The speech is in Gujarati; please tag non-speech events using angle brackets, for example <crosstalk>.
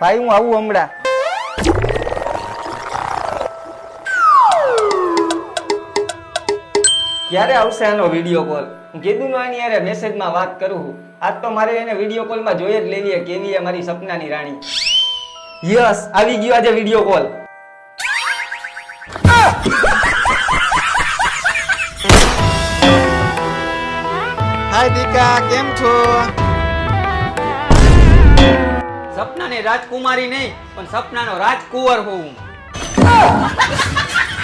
ભાઈ હું આવું હમણાં. ક્યારે આવશે આનો વીડિયો કોલ હું કીધું ને એની યારે મેસેજમાં વાત કરું છું. આજ તો મારે એને વીડિયો કોલમાં જોઈ જ લેવી કેવી એ મારી સપનાની રાણી. યસ આવી ગયો આજે વીડિયો કોલ હાય દીકા કેમ છો? સપનાની રાજકુમારી નહીં પણ સપનાનો રાજકુંવર હોઉં. <laughs>